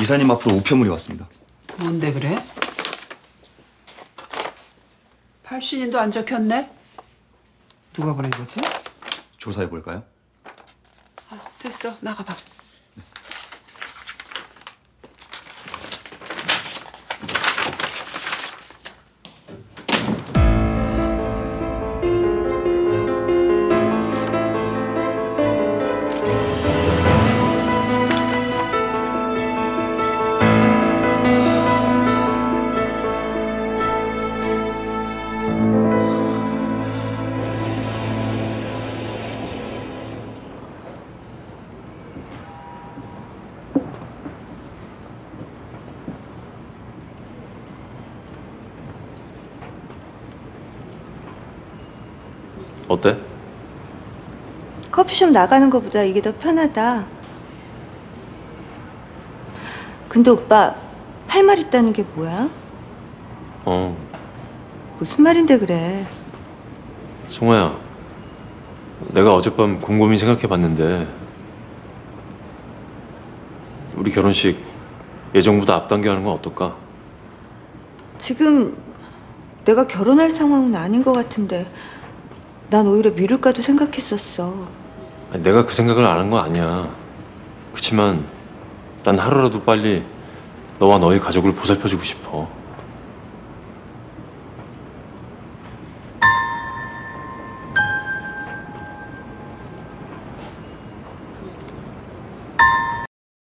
이사님 앞으로 우편물이 왔습니다. 뭔데 그래? 팔신인도 안 적혔네? 누가 보낸 거지? 조사해 볼까요? 아, 됐어 나가봐 어때? 커피숍 나가는 것보다 이게 더 편하다. 근데 오빠 할 말 있다는 게 뭐야? 어, 무슨 말인데 그래? 송아야. 내가 어젯밤 곰곰이 생각해봤는데 우리 결혼식 예정보다 앞당겨 하는 건 어떨까? 지금 내가 결혼할 상황은 아닌 것 같은데 난 오히려 미룰까도 생각했었어. 내가 그 생각을 안 한 건 아니야. 그치만 난 하루라도 빨리 너와 너희 가족을 보살펴주고 싶어.